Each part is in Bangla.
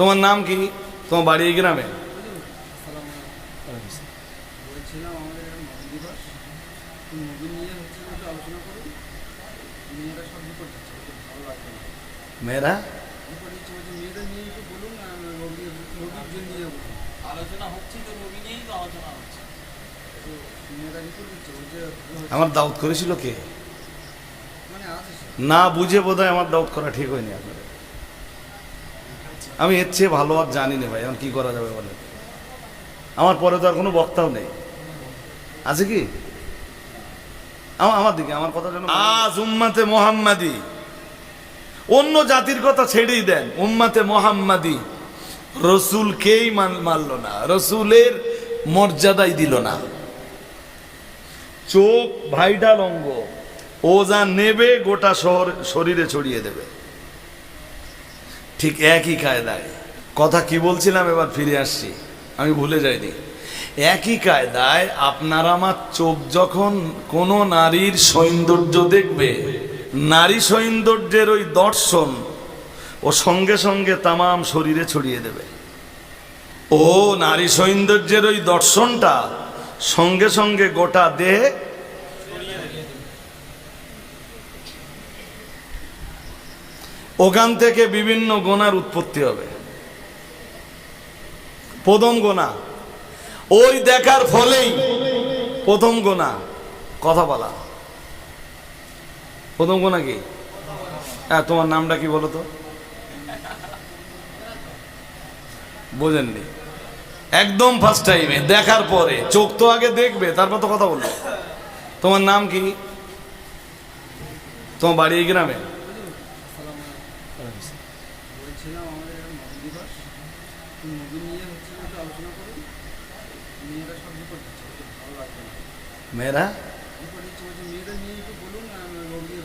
তোমার নাম কি? তোমার বাড়ি এই গ্রামে? মেয়েরা। আমার দাউদ করেছিল কে? মানে না বুঝে বোধহয় আমার দাউদ করা ঠিক হয়নি আপনাদের। আমি এর চেয়ে ভালো আর জানি না ভাই, এখন কি করা যাবে বলে আমার পরে তো আর কোনো বক্তাও নেই। আছে কি? আমার দিকে, আমার কথা যেন আজ উম্মাতে মোহাম্মাদি। অন্য জাতির কথা ছেড়েই দেন, উম্মাতে মোহাম্মাদি। রসুলকেই মান- মানলো না, রসুলের মর্যাদাই দিল না। চোখ ভাইডাল অঙ্গ, ও যা নেবে গোটা শহর শরীরে ছড়িয়ে দেবে। ঠিক একই কায়দায়। কথা কি বলছিলাম? এবার ফিরে আসছি। আমি ভুলে যাইনি। একই কায়দায় আপনার আমার চোখ যখন কোনো নারীর সৌন্দর্য দেখবে, নারী সৌন্দর্যের ওই দর্শন ও সঙ্গে সঙ্গে তামাম শরীরে ছড়িয়ে দেবে। ও নারী সৌন্দর্যের ওই দর্শনটা সঙ্গে সঙ্গে গোটা দেহে ওখান থেকে বিভিন্ন গোনার উৎপত্তি হবে। প্রথম গোনা। ওই দেখার ফলেই প্রথম গোনা। কথা বলা। প্রথম গোনা কি? হ্যাঁ তোমার নামটা কি বলো তো? বোঝেননি। একদম ফার্স্ট টাইমে দেখার পরে। চোখ তো আগে দেখবে, তারপর তো কথা বলবে। তোমার নাম কি? তোমার বাড়ি এই গ্রামে? বলছিলাম আমাদের এখানে নবী দিবস তো নিয়ে হচ্ছে একটু আলোচনা করুন মেয়েরা সব রিপোর্ট দিচ্ছে ভালো লাগবে না। মেয়েরা? রিপোর্ট দিচ্ছে বলছে মেয়েদের নিয়ে একটু বলুন রবির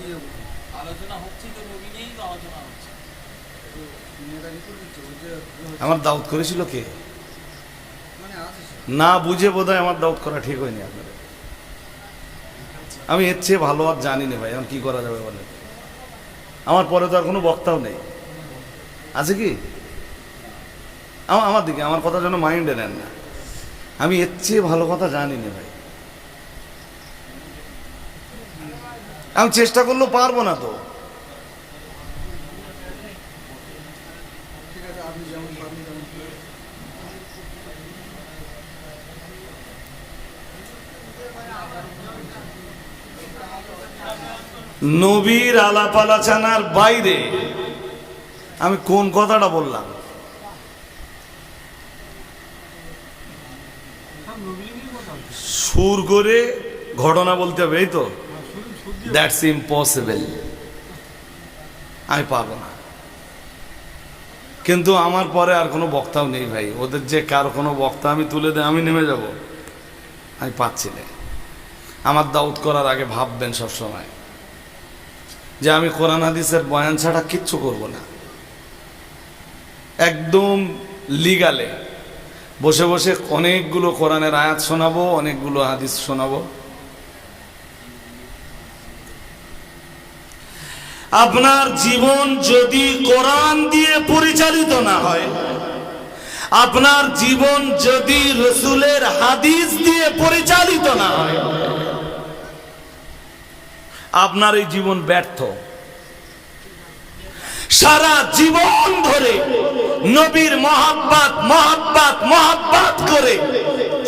নিয়ে বলুন। আলোচনা হচ্ছে তো রবি নিয়েই তো আলোচনা হচ্ছে। মেয়েরা রিপোর্ট দিচ্ছে? বলছে আমার দাউদ করেছিল কে? মানে না বুঝে বোধহয় আমার দাউদ করা ঠিক হয়নি আপনাদের। আমি এর চেয়ে ভালো আর জানি না ভাই এখন কি করা যাবে বলে আমার পরে তো আর কোনো বক্তাও নেই। আছে কি? আমার দিকে, আমার কথা যেন মাইন্ডে নেন না। আমি এর চেয়ে ভালো কথা জানি না ভাই। আমি চেষ্টা করলেও পারব না তো। নবীর আলাপ আলোচনার বাইরে আমি কোন কথাটা বললাম? সুর করে ঘটনা বলতে হবে, এই তো? দ্যাটস ইম্পসিবল আমি পারব না। কিন্তু আমার পরে আর কোনো বক্তাও নেই ভাই। ওদের যে কারও কোনো বক্তা আমি তুলে দেয় আমি নেমে যাব। আমি পাচ্ছি না। আমার দাউদ করার আগে ভাববেন সব সময় যে আমি কোরআন হাদিসের বয়ান ছাড়া কিচ্ছু করব না। একদম লিগালে বসে বসে অনেকগুলো কোরআনের আয়াত শোনাবো, অনেকগুলো হাদিস শোনাবো। আপনার জীবন যদি কোরআন দিয়ে পরিচালিত না হয়, আপনার জীবন যদি রসুলের হাদিস দিয়ে পরিচালিত না হয়, আপনার এই জীবন ব্যর্থ। সারা জীবন ধরে নবীর মহাব্বাত মহাব্বাত মহাব্বাত করে।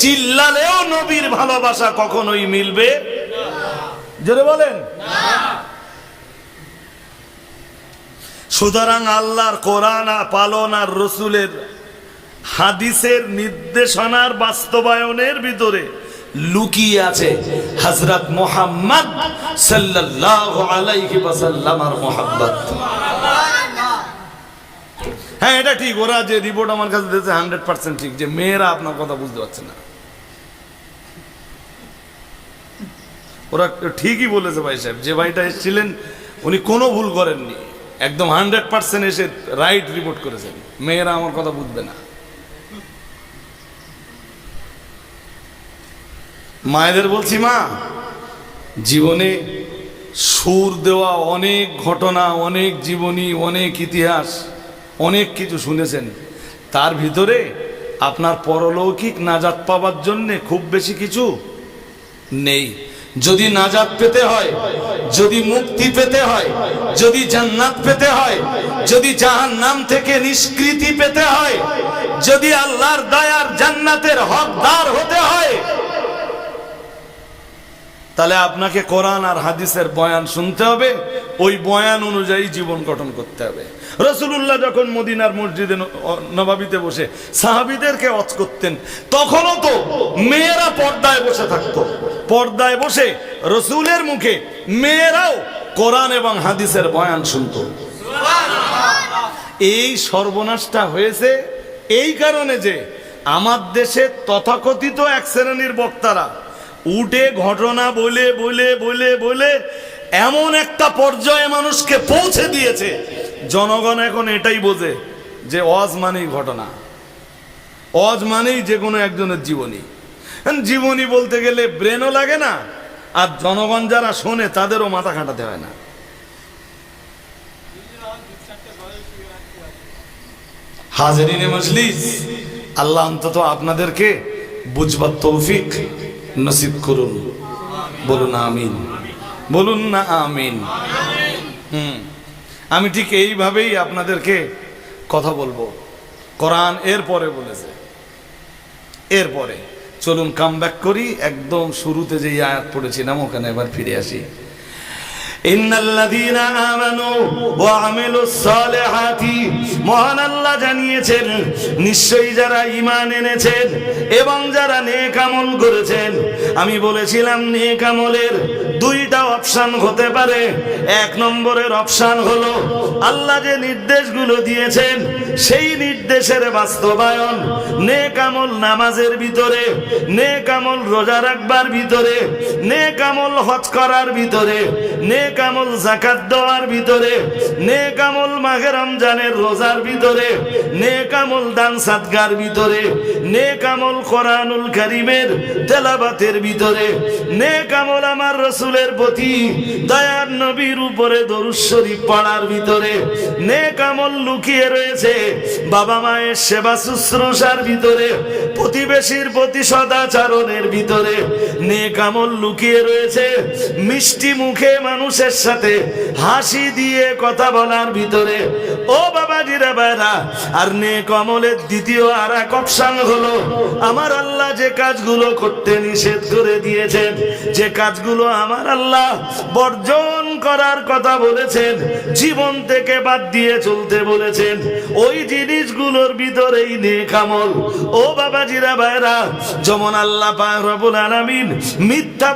চিল্লালেও নবীর ভালোবাসা কখনোই মিলবে জোরে বলেন। সুতরাং আল্লাহর কোরআন পালন আর রসুলের হাদিসের নির্দেশনার বাস্তবায়নের ভিতরে লুকিয়ে আছে হজরত মোহাম্মদ সাল্লাল্লাহু আলাইহি ওয়াসাল্লামার মোহাব্বত। হ্যাঁ এটা ঠিক। ওরা যে রিপোর্ট আমার কাছে দিয়েছে হান্ড্রেড পার্সেন্ট ঠিক। যে মেয়েরা আপনার কথা বুঝতে পারছে না। ওরা ঠিকই বলেছে ভাই সাহেব, যে ভাইটা এসেছিলেন, উনি কোনো ভুল করেননি। একদম হান্ড্রেড পার্সেন্ট এসে রাইট রিপোর্ট করেছেন। মেয়েরা আমার কথা বুঝবে না। মায়েদের বলছি মা, জীবনে সুর দেওয়া অনেক ঘটনা, অনেক জীবনী, অনেক ইতিহাস। অনেক কিছু শুনেছেন। তার ভিতরে আপনার পরলৌকিক নাজাত পাওয়ার জন্যে খুব বেশি কিছু নেই। যদি নাজাত পেতে হয়, যদি মুক্তি পেতে হয়, যদি জান্নাত পেতে হয়, যদি জাহান নাম থেকে নিষ্কৃতি পেতে হয়, যদি আল্লাহর দয়ার জান্নাতের হকদার হতে হয় তাহলে আপনাকে কোরআন আর হাদিসের বয়ান শুনতে হবে ওই বয়ান অনুযায়ী জীবন গঠন করতে হবে। রসুল্লাহ যখন মদিনার মসজিদে নবাবিতে বসে সাহাবিদেরকে অচ করতেন তখনও তো মেয়েরা পর্দায় বসে থাকতো। পর্দায় বসে রসুলের মুখে মেয়েরাও কোরআন এবং হাদিসের বয়ান শুনতো। এই সর্বনাশটা হয়েছে এই কারণে যে আমার দেশে তথাকথিত এক শ্রেণির বক্তারা উঠে ঘটনা বলে বলে বলে বলে এমন একটা পর্যায়ে মানুষকে পৌঁছে দিয়েছে। জনগণ এখন এটাই বোঝে যে অজ মানেই ঘটনা। অজ মানেই যে কোনো একজনের জীবনী। জীবনী বলতে গেলে ব্রেনও লাগে না, আর জনগণ যারা শোনে তাদেরও মাথা খাটাতে হয় না। হাজারিনে মজলিস, আল্লাহ অন্তত আপনাদেরকে বুঝবার তৌফিক নসিব করুন। বলুন আমিন। বলুন না আমিন। হুম, আমি ঠিক এইভাবেই আপনাদেরকে কথা বলব। কোরআন এরপরে বলেছে। এরপরে চলুন কাম করি। একদম শুরুতে যে আয়াত পড়েছিলাম, ওখানে এবার ফিরে আসি। মহান আল্লাহ জানিয়েছেন, নিশ্চয়ই যারা ঈমান এনেছেন এবং যারা করেছেন, আমি বলেছিলাম নেক আমলের দুইটা অপশন হতে পারে। এক নম্বরের অপশন হলো, আল্লাহ যে নির্দেশগুলো দিয়েছেন, সেই নির্দেশের বাস্তবায়ন নেক আমল নামাজের ভিতরে, নেক আমল রোজা রাখবার ভিতরে নেক আমল হজ করার ভিতরে নেক আমল জাকাত দেওয়ার ভিতরে নেক আমল মাঘে রমজানের রোজার ভিতরে নেক আমল দান সাদগার ভিতরে নেক আমল কোরআনুল কারিমের তেলাবাতের ভিতরে নেক আমল আমার রসুলের প্রতি দয়ার নবীর উপরে দরুদ শরীফ পড়ার ভিতরে নেক আমল লুকিয়ে রয়েছে বাবা মায়ের সেবা শুশ্রূষার ভিতরে, প্রতিবেশীর প্রতি সদাচরণের ভিতরে নেক আমল লুকিয়ে রয়েছে। মিষ্টি মুখে মানুষের সাথে হাসি দিয়ে কথা বলার ভিতরে। ও বাবা জিরা বাইরা আর নেক আমলের দ্বিতীয় আর এক অপশন হলো, আমার আল্লাহ যে কাজগুলো করতে নিষেধ করে দিয়েছেন, যে কাজগুলো আমার আল্লাহ বর্জন করার কথা বলেছেন, জীবন থেকে বাদ দিয়ে চলতে বলেছেন, ওই জিনিসগুলোর ভিতরেই নেক আমল। ও বাবা জিরা ভাইরা, যেমন আল্লাহ পাক রব্বুল আলামিন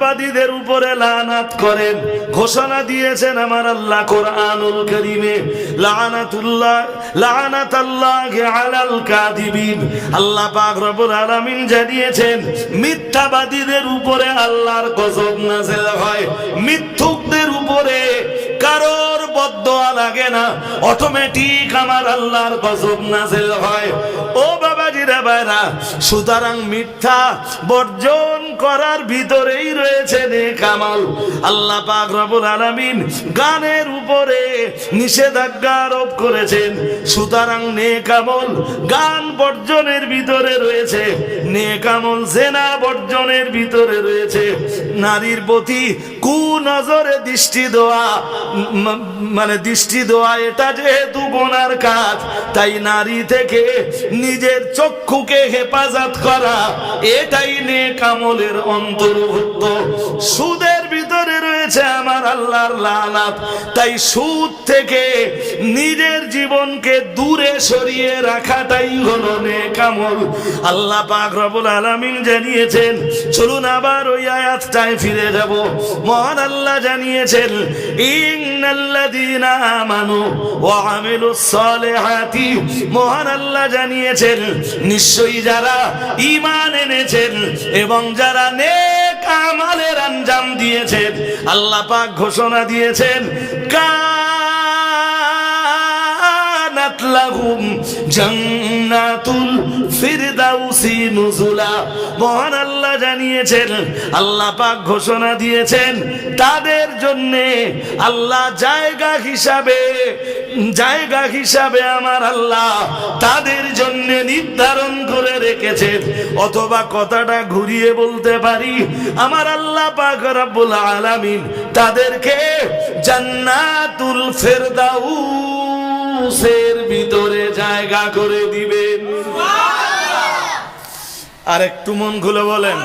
মিথ্যাবাদীদের উপরে লানাত করেন। ঘোষণা দিয়েছেন আমার আল্লাহ কোরআনুল কারীমে, লানাতুল্লাহ আলাল আল্লাহ পাক রব্বুল আলামিন জানিয়েছেন, মিথ্যাবাদীদের উপরে আল্লাহর গজব নাযিল হয়। মিথ্যুকদের উপরে কারোর বদদোয়া লাগে না। অটোমেটিক আমার আল্লাহর গজব নাযিল হয়। ও বাবাজিরা বাইরা সুতরাং মিথ্যা বর্জন করার ভিতরেই রয়েছে আল্লাহ পাক রব্বুল আলামিন গানের উপরে নিষেধাজ্ঞা আরোপ করেছেন। সুতরাং নেক আমল গান বর্জনের ভিতরে রয়েছে। নেক আমল জেনা বর্জনের ভিতরে রয়েছে। নারীর প্রতি কু নজরে দৃষ্টি দেওয়া মানে দৃষ্টি দেওয়া, এটা যেহেতু গোনার কাজ, তাই নারী থেকে নিজের চক্ষুকে হেফাজত করা এটাই নেক অন্তর্ভুক্ত। সুদের রয়েছে আমার আল্লাহর লালাত। তাই সুদ থেকে নিজের জীবনকে দূরে সরিয়ে রাখাটাই হলো নেক আমল। আল্লাহ পাক রব্বুল আলামিন জানিয়েছেন, চলুন আবার ওই আয়াতটায় ফিরে যাব। মহান আল্লাহ জানিয়েছেন, ইন্নাল্লাযীনা আমানু ওয়া আমিলুস সালিহাতি। মহান আল্লাহ জানিয়েছেন, নিশ্চয়ই যারা ঈমান এনেছেন এবং যারা নেক আমালের আঞ্জাম দিয়েছেন। আল্লাহ পাক ঘোষণা দিয়েছেন ফিরদাউসি মহান আল্লাহ জানিয়েছেন, আল্লাহ ঘোষণা দিয়েছেন, তাদের জন্য আল্লাহ জায়গা হিসাবে জায়গা হিসাবে আমার আল্লাহ তাদের জন্য নির্ধারণ করে রেখেছেন। অথবা কথাটা ঘুরিয়ে বলতে পারি, আমার আল্লাহ পাক রব্বুল আলামিন তাদেরকে জান্নাতুল ফেরদাউসের ভিতরে জায়গা করে দিবেন। আর একটু মন খুলে বলেন।